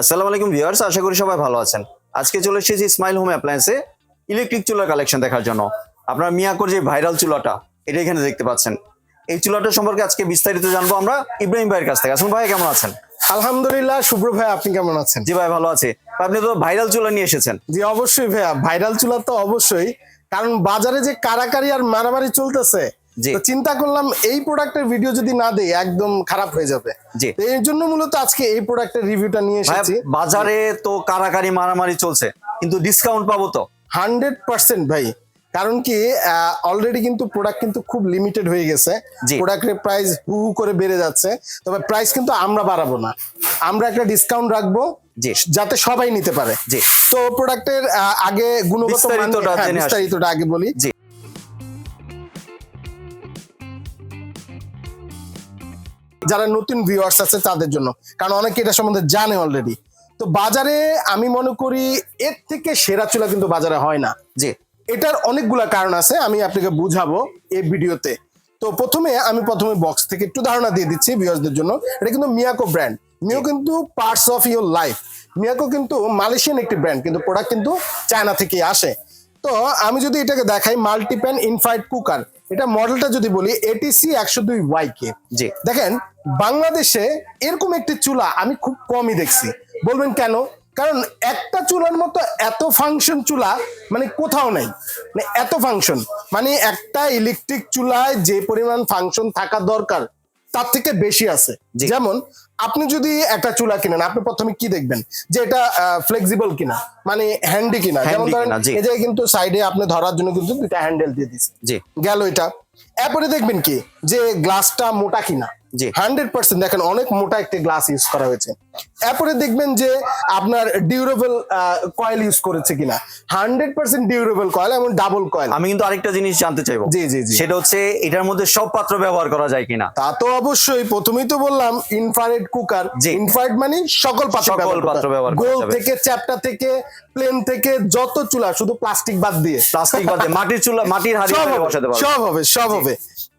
আসসালামু আলাইকুম ভিউয়ার্স আশা করি সবাই ভালো আছেন। আজকে চলে এসেছি স্মাইল হোম অ্যাপ্লায়েন্সে ইলেকট্রিক চুলার কালেকশন দেখার জন্য। আপনার মিয়াকোর যে ভাইরাল চুলাটা এটা এখানে দেখতে পাচ্ছেন। এই চুলাটা সম্পর্কে আজকে বিস্তারিত জানব আমরা ইব্রাহিম ভাইয়ের কাছ থেকে। আসুন ভাই কেমন আছেন? আলহামদুলিল্লাহ শুভ্র ভাই আপনি কেমন আছেন? জি ভাই ভালো আছে। আপনি তো ভাইরাল চুলা নিয়ে এসেছেন। জি অবশ্যই ভাইয়া ভাইরাল চুলা তো অবশ্যই। কারণ বাজারে যে কারাকারি আর মারামারি চলতেছে। তো চিন্তা করলাম এই প্রোডাক্টের ভিডিও যদি না দেই একদম খারাপ হয়ে যাবে। এর জন্য মূলত আজকে এই প্রোডাক্টের রিভিউটা নিয়ে এসেছি। বাজারে তো কারাকারি মারামারি চলছে কিন্তু ডিসকাউন্ট পাবো তো? হান্ড্রেড পার্সেন্ট ভাই। কারণ কি অলরেডি কিন্তু প্রোডাক্ট কিন্তু খুব লিমিটেড হয়ে গেছে। প্রোডাক্টের প্রাইস হু হু করে বেড়ে যাচ্ছে। তবে প্রাইস কিন্তু আমরা বাড়াবো না। আমরা একটা ডিসকাউন্ট রাখব। যাতে সবাই নিতে পারে। তো প্রোডাক্টের আগে গুণগত হ্যাঁ। বিস্তারিতটা আগে বলি। যারা নতুন ভিউয়ার্স আছে তাদের জন্য। কারণ অনেকে এটা সম্বন্ধে জানে অলরেডি তো বাজারে আমি মনে করি এর থেকে সেরা চুলা কিন্তু বাজারে হয় না। জি। এটার অনেকগুলা কারণ আছে আমি আপনাকে বুঝাবো এই ভিডিওতে। তো প্রথমে আমি প্রথমে বক্স থেকে একটু ধারণা দিয়ে দিচ্ছি ভিউয়ার্সদের জন্য। এটা কিন্তু মিয়াকো ব্র্যান্ড মিও কিন্তু parts of your life Miyako কিন্তু মালয়েশিয়ান একটি ব্র্যান্ড কিন্তু প্রোডাক্ট কিন্তু চায়না থেকে আসে। তো আমি যদি এটাকে দেখাই মাল্টিপ্যান ইনফ্রাইড কুকার এটা মডেলটা যদি বলি এটিসি একশো দুই ওয়াই কে। জি। দেখেন বাংলাদেশে এরকম একটি চুলা আমি খুব কমই দেখছি। বলবেন কেন? কারণ একটা চুলার মতো এত ফাংশন চুলা মানে কোথাও নাই। মানে এত ফাংশন মানে একটা ইলেকট্রিক চুলায় যে পরিমাণ ফাংশন থাকা দরকার তার থেকে বেশি আছে। যেমন আপনি যদি একটা চুলা কিনেন আপনি প্রথমে কি দেখবেন? যে এটা ফ্লেক্সিবল কিনা মানে হ্যান্ডি কিনা? যেমন ধরেন এই যে কিন্তু সাইডে আপনি ধরার জন্য কিন্তু দুইটা হ্যান্ডেল দিয়ে দিচ্ছে জি। গেল এটা। এরপরে দেখবেন কি? যে গ্লাসটা মোটা কিনা। জি। হান্ড্রেড পার্সেন্ট দেখেন অনেক মোটা একটি গ্লাস ইউজ করা হয়েছে। এরপরে দেখবেন যে আপনার ডিউরেবল কয়েল ইউজ করেছে কিনা। হান্ড্রেড পার্সেন্ট ডিউরেবল কয়েল এবং ডাবল কয়েল। আমি কিন্তু আরেকটা জিনিস জানতে চাইব। জি, জি, জি। সেটা হচ্ছে এটার মধ্যে সব পাত্র ব্যবহার করা যায় কিনা? তা তো অবশ্যই। প্রথমেই তো বললাম ইনফ্রারেড কুকার। ইনফ্রারেড মানে সকল পাত্র সকল ব্যবহার পাত্র ব্যবহার গোল থেকে চ্যাপটা থেকে প্লেন থেকে যত চুলা শুধু প্লাস্টিক বাদ দিয়ে। প্লাস্টিক বাদে মাটির চুলা মাটির হাড়ি বসাতে পারব। সব হবে সব হবে।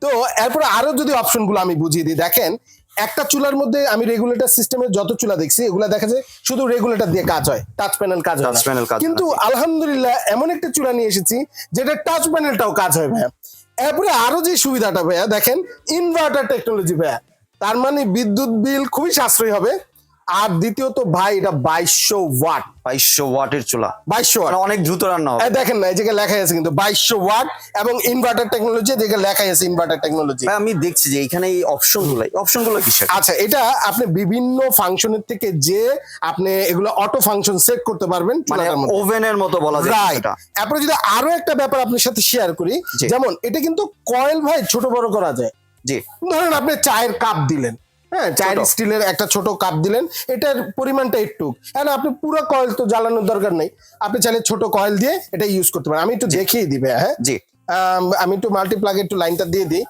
তো এরপরে আরও যদি অপশনগুলো আমি বুঝিয়ে দিই দেখেন একটা চুলার মধ্যে আমি রেগুলেটর সিস্টেমের যত চুলা দেখছি এগুলা দেখা যায় শুধু রেগুলেটর দিয়ে কাজ হয় টাচ প্যানেল কাজ হয়। কিন্তু আলহামদুলিল্লাহ এমন একটা চুলা নিয়ে এসেছি যেটা টাচ প্যানেলটাও কাজ হয় ভাইয়া। এরপরে আরও যে সুবিধাটা ভাইয়া দেখেন ইনভার্টার টেকনোলজি ভাইয়া। তার মানে বিদ্যুৎ বিল খুবই সাশ্রয়ী হবে। আর দ্বিতীয়ত ভাই এটা বাইশশো ওয়াট। বাইশশো ওয়াটের চুলা। বাইশশো ওয়াট। মানে অনেক দ্রুত রান্না হবে। দেখেন না এই জায়গায় লেখা আছে কিন্তু বাইশশো ওয়াট এবং ইনভার্টার টেকনোলজি যেটা লেখা আছে ইনভার্টার টেকনোলজি আমি দেখছি যে এখানে এই অপশনগুলো অপশনগুলো কিসের? আচ্ছা এটা আপনি বিভিন্ন ফাংশনের থেকে যে আপনি এগুলো অটো ফাংশন সেট করতে পারবেন মানে ওভেনের মতো বলা যায় রাইট এটা এরপরে যদি আরও একটা ব্যাপার আপনার সাথে শেয়ার করি যেমন এটা কিন্তু কয়েল ভাই ছোট বড় করা যায়। জি। ধরেন আপনি চায়ের কাপ দিলেন। হ্যাঁ চায়ের। স্টিলের একটা ছোট কাপ দিলেন এটার পরিমাণটা একটু। হ্যাঁ আপনি পুরো কয়েল তো জ্বালানোর দরকার নেই। আপনি চাইলে ছোট কয়েল দিয়ে এটা ইউজ করতে পারেন। আমি একটু দেখিয়ে দিবে হ্যাঁ? জি। আম, একটু মাল্টিপ্লাগে একটু লাইনটা দিয়ে দিই।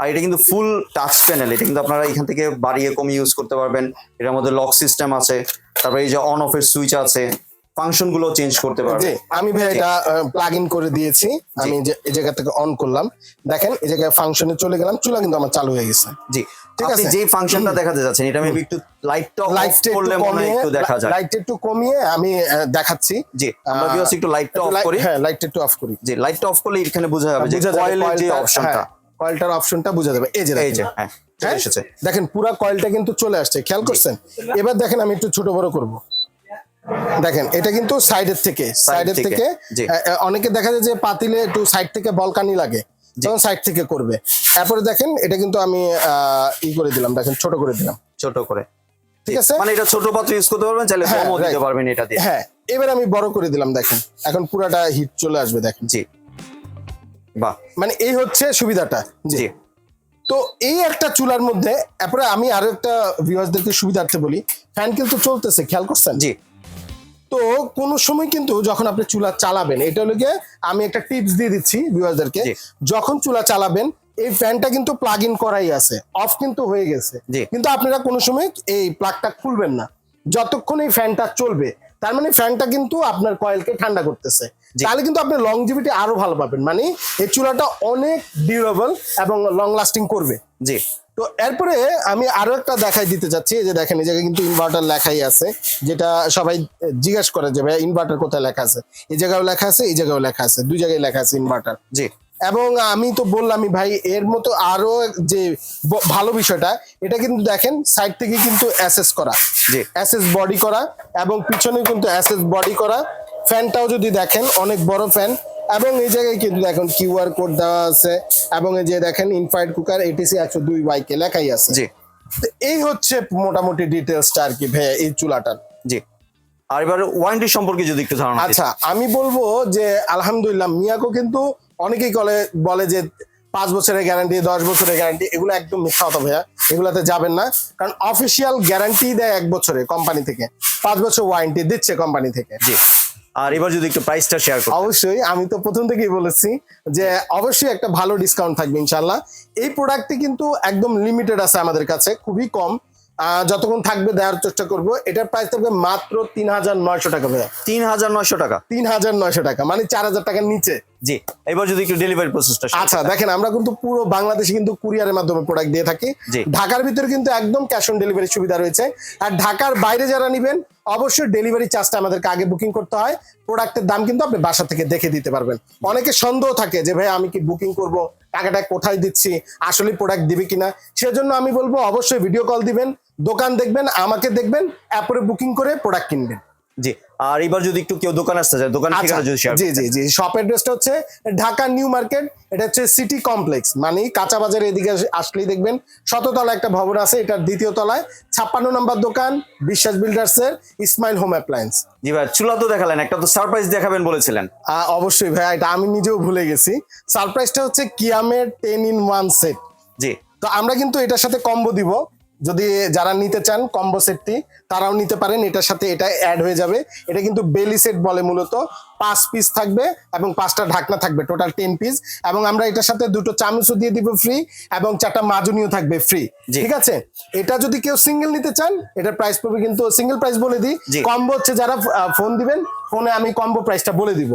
আর এটা কিন্তু ফুল টাচ প্যানেল এটা কিন্তু আপনারা এখান থেকে বাড়িয়ে কমিয়ে ইউজ করতে পারবেন। এটার মধ্যে লক সিস্টেম আছে। তারপরে এই যে অন অফ এর সুইচ আছে। ফাংশনগুলো চেঞ্জ করতে জি পারবেন আমি ভাই এটা প্লাগ ইন করে দিয়েছি। আমি যে এই জায়গা থেকে অন করলাম। দেখেন এই জায়গায় ফাংশনে চলে গেলাম চুলা কিন্তু আমার চালু হয়ে গেছে। জি। ঠিক আছে। যে ফাংশনটা দেখাতে যাচ্ছেন এটা মেবি একটু লাইটটা অফ করলে মনে একটু দেখা যায়। লাইট একটু কমিয়ে আমি দেখাচ্ছি। জি আমরা ভিউয়ার্স একটু লাইটটা অফ করি। হ্যাঁ লাইটটা একটু অফ করি। জি লাইটটা অফ করলে এখানে বোঝা যাবে যে কয়েলের যে অপশনটা কয়েলটার অপশনটা বোঝা যাবে। এই যে এই। যে হ্যাঁ হ্যাঁ? দেখেন পুরো কয়েলটা কিন্তু চলে আসছে। খেয়াল করছেন? এবার দেখেন আমি একটু ছোট বড় করব। দেখেন এটা কিন্তু সাইডের থেকে সাইডের থেকে, অনেকে দেখা যায় যে পাতিলে একটু সাইড থেকে বলকানি লাগে তখন সাইড থেকে করবে। তারপরে দেখেন এটা কিন্তু আমি ই করে দিলাম দেখেন ছোট করে দিলাম। ছোট করে। ঠিক আছে? মানে এটা ছোট পাত্র ইউজ করতে পারবেন চাইলে হ্যাঁ, কমও দিতে পারবেন এটা দিয়ে। হ্যাঁ এবার আমি বড় করে দিলাম দেখেন এখন পুরাটা হিট চলে আসবে দেখেন। জি। বাহ। মানে এই হচ্ছে সুবিধাটা জি। জি। তো এই একটা চুলার মধ্যে তারপরে আমি আরও একটা ভিউয়ার্সদেরকে সুবিধার্থে বলি ফ্যান কিন্তু চলতেছে খেয়াল করছেন? জি। তো কোনো সময় কিন্তু যখন আপনি চুলা চালাবেন এটা হলো গিয়ে আমি একটা টিপস দিয়ে দিচ্ছি ভিউয়ারদেরকে যখন চুলা চালাবেন এই ফ্যানটা কিন্তু প্লাগ ইন করাই আছে অফ কিন্তু হয়ে গেছে। কিন্তু আপনারা কোনো সময় এই প্লাগটা খুলবেন না। যতক্ষণ এই ফ্যানটা চলবে তার মানে ফ্যানটা কিন্তু আপনার কয়েলকে ঠান্ডা করতেছে। তাহলে কিন্তু আপনি লংজিভিটি আরও ভালো পাবেন। মানে এই চুলাটা অনেক ডিউরেবল এবং লং লাস্টিং করবে। জি। তো এরপরে আমি আরও একটা দেখাই দিতে চাচ্ছি যে দেখেন এই জায়গায় কিন্তু ইনভার্টার লেখাই আছে যেটা সবাই জিজ্ঞেস করে যে ভাই ইনভার্টার কোথায় লেখা আছে? এই জায়গাও লেখা আছে এই জায়গাও লেখা আছে দুই জায়গায় লেখা আছে ইনভার্টার জি। এবং আমি তো বললামই ভাই এর মতো আরও যে ভালো বিষয়টা এটা কিন্তু দেখেন সাইড থেকে কিন্তু অ্যাসেস করা। জি। অ্যাসেস বডি করা এবং পিছনে কিন্তু অ্যাসেস বডি করা। ফ্যানটাও যদি দেখেন অনেক বড় ফ্যান এবং এই জায়গায় কিন্তু দেখেন কিউআর কোড দেওয়া আছে এবং এই যে দেখেন ইনফ্রাইড কুকার এটিসি একশো দুই ওয়াইকে লেখাই আছে। জি। তো এই হচ্ছে মোটামুটি ডিটেলসটা আর কি ভাইয়া এই চুলাটার। জি। আর এবার ওয়ারেন্টি সম্পর্কে যদি একটু ধারণা আচ্ছা আমি বলব যে আলহামদুলিল্লাহ মিয়াকো কিন্তু অনেকেই বলে বলে যে পাঁচ বছরের গ্যারান্টি দশ বছরের গ্যারান্টি এগুলো একদম মিথ্যা কথা ভাইয়া এগুলাতে যাবেন না। কারণ অফিসিয়াল গ্যারান্টি দেয় এক বছরে কোম্পানি থেকে পাঁচ বছর ওয়ারেন্টি দিচ্ছে কোম্পানি থেকে। জি। আর এবার যদি একটু প্রাইসটা শেয়ার করুন অবশ্যই, আমি তো প্রথম থেকেই বলেছি যে অবশ্যই একটা ভালো ডিসকাউন্ট থাকবে ইনশাল্লাহ এই প্রোডাক্টটি কিন্তু একদম লিমিটেড আছে আমাদের কাছে, খুবই কম। যতক্ষণ থাকবে দেওয়ার চেষ্টা করব। এটার প্রাইস থাকবে মাত্র তিন হাজার নয়শো টাকা ভাইয়া। তিন হাজার নয়শো টাকা। তিন হাজার নয়শো টাকা মানে চার হাজার টাকার নিচে। জি এবার যদি একটু ডেলিভারি প্রসেসটা আচ্ছা দেখেন আমরা কিন্তু পুরো বাংলাদেশে কিন্তু কুরিয়ারের মাধ্যমে প্রোডাক্ট দিয়ে থাকি। ঢাকার ভিতরে কিন্তু একদম ক্যাশ অন ডেলিভারি সুবিধা রয়েছে। আর ঢাকার বাইরে যারা নেবেন অবশ্যই ডেলিভারি চার্জটা আমাদেরকে আগে বুকিং করতে হয়। প্রোডাক্টের দাম কিন্তু আপনি বাসা থেকে দেখে দিতে পারবেন। অনেকে সন্দেহ থাকে যে ভাই আমি কি বুকিং করব? টাকাটা কোথায় দিচ্ছি, আসলে প্রোডাক্ট দিবে কিনা, সেজন্য আমি বলব অবশ্যই ভিডিও কল দিবেন, দোকান দেখবেন, আমাকে দেখবেন অ্যাপরে বুকিং করে প্রোডাক্ট কিনবেন। জি আর এবার যদি একটু কেউ দোকান আসতে চায় দোকান আচ্ছা ঠিকানা যদি শেয়ার জি জি জি। শপ অ্যাড্রেসটা হচ্ছে ঢাকা নিউ মার্কেট এটা হচ্ছে সিটি কমপ্লেক্স। মানে কাঁচা বাজারের এদিকে আসলেই দেখবেন শততলা একটা ভবন আছে এটার দ্বিতীয় তলায় ছাপ্পান্ন নম্বর দোকান বিশ্বাস বিল্ডার্স এর ইসমাইল হোম অ্যাপ্লায়েন্স জি ভাই চুলা তো দেখালেন একটা তো সারপ্রাইজ দেখাবেন বলেছিলেন। অবশ্যই ভাইয়া এটা আমি নিজেও ভুলে গেছি। সারপ্রাইজটা হচ্ছে কিয়ামের টেন ইন ওয়ান সেট জি। তো আমরা কিন্তু এটার সাথে কম্বো দিব যদি যারা নিতে চান কম্বো সেটটি তারাও নিতে পারেন। এটার সাথে এটা অ্যাড হয়ে যাবে। এটা কিন্তু বেলি সেট বলে মূলত। পাঁচ পিস থাকবে এবং পাঁচটা ঢাকনা থাকবে টোটাল টেন পিস এবং আমরা এটার সাথে দুটো চামচও দিয়ে দিব ফ্রি এবং চারটা মাজুনিও থাকবে ফ্রি ঠিক আছে? এটা যদি কেউ সিঙ্গেল নিতে চান এটার প্রাইস পড়বে কিন্তু সিঙ্গেল প্রাইস বলে দিই। কম্বো হচ্ছে যারা ফোন দিবেন ফোনে আমি কম্বো প্রাইসটা বলে দিব।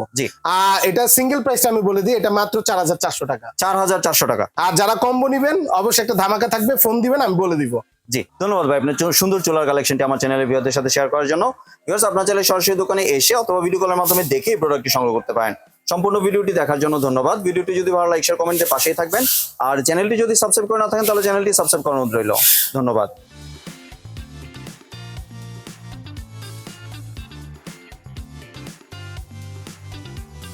আর এটা সিঙ্গেল প্রাইসটা আমি বলে দিই এটা মাত্র চার হাজার চারশো টাকা। চার হাজার চারশো টাকা। আর যারা কম্বো নিবেন অবশ্যই একটা ধামাকা থাকবে ফোন দিবেন আমি বলে দিব। জি, ধন্যবাদ ভাই। আপনার সুন্দর চুলার কালেকশনটি আমার চ্যানেলের ভিউয়ারদের সাথে শেয়ার করার জন্য। ভিউয়ার্স আপনার চাইলে সরাসরি দোকানে এসে অথবা ভিডিও কলের মাধ্যমে দেখেই প্রোডাক্টটি সংগ্রহ করতে পারেন। সম্পূর্ণ ভিডিওটি দেখার জন্য ধন্যবাদ। ভিডিওটি যদি ভালো লাইক শেয়ার কমেন্টের পাশেই থাকবেন। আর চ্যানেলটি যদি সাবস্ক্রাইব করে না থাকেন, তাহলে চ্যানেলটি সাবস্ক্রাইব করানো রইল। ধন্যবাদ।